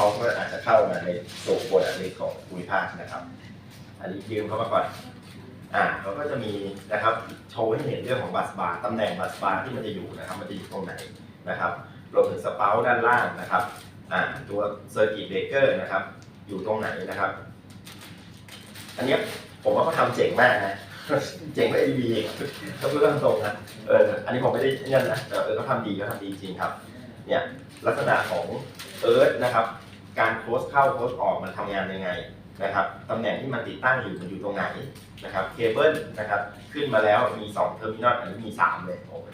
เขาก็อาจจะเข้ามาในสู่โปรดักต์ลิสของภูมิภาคนะครับ อันนี้ยืมเข้ามาก่อนอ่าเขาก็จะมีนะครับโชว์ให้เห็นเรื่องของบัสบาร์ตำแหน่งบัสบาร์ที่มันจะอยู่นะครับ มันจะอยู่ตรงไหนนะครับรวมถึงสเปาด้านล่างนะครับอ่าตัวเซอร์กิตเบรกเกอร์นะครับ อยู่ตรงไหนนะครับ อันนี้ผมว่าเขาทำเจ๋งมากนะเจ๋งไม่ดีเขาพูดตรงๆนะเอออันนี้ผมไม่ได้เนี่ยนะแต่เออเขาทำดีเขาทำดีจริงครับ เนี่ยลักษณะของเอิร์ธนะครับ การโค้ชเข้าโค้ชออกมันทำงานยังไงนะครับตำแหน่งที่มันติดตั้งอยู่มันอยู่ตรงไหนนะครับเคเบิลนะครับขึ้นมาแล้วมี2เทอร์มินอลอันนี้มี 3 เลยโอ้โห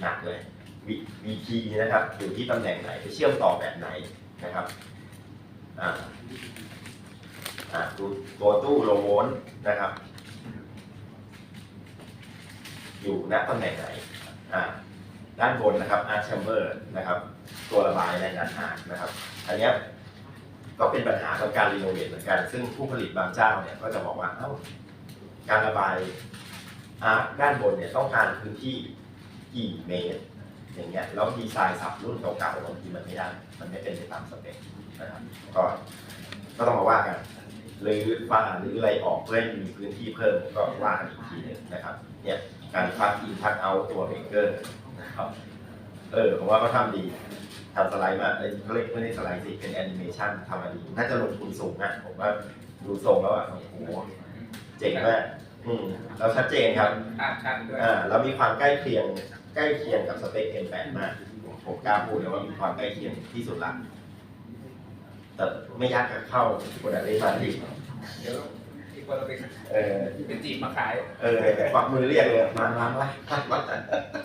หนักเลยวีวีทีนะครับอยู่ที่ตำแหน่งไหนไปเชื่อมต่อแบบไหนนะครับอ่าอ่าตัวตู้โลโวลต์นะครับ อยู่ณตำแหน่งไหนอ่า ด้านบนนะครับ arch chamber นะครับ ตัวระบายแรงดันอาร์นะครับ อันนี้ก็เป็นปัญหากับการรีโนเวทเหมือนกัน ซึ่งผู้ผลิตบางเจ้าเนี่ยก็จะบอกว่าเอ้าการระบายอาร์ด้านบนเนี่ยต้องการพื้นที่กี่เมตรอย่างเงี้ยแล้วดีไซน์สับรุ่นเก่าๆบางทีมันไม่ได้ มันไม่เป็นไปตามสเปคนะครับก็ก็ต้องมาว่ากันหรือฝ้าหรืออะไรออกเพื่อให้มีพื้นที่เพิ่มก็ว่ากันอีกทีหนึงนะครับเนี่ยการพักอินพักเอาตัวเบรกเกอร์ ครับ เออผมว่าเขาทำดีทำสไลด์มาเอ้ยเขาเรียกไม่ได้สไลด์สิเป็นแอนิเมชันทำมาดี น่าจะลงทุนสูงอะผมว่าดูทรงแล้วอะโอ้โหเจ๋งมากอืมแล้วชัดเจนครับอ่าชัดด้วยอ่าแล้วมีความใกล้เคียงใกล้เคียงกับสเปค M8 มากผมกล้าพูดเลยว่ามีความใกล้เคียงที่สุดละแต่ไม่ยากกับเข้าโปรดักต์เลมาดีเดี๋ยวอีกคนเราไปเออเป็นจีบมาขาย เออควักมือเรียกเลยมามามามา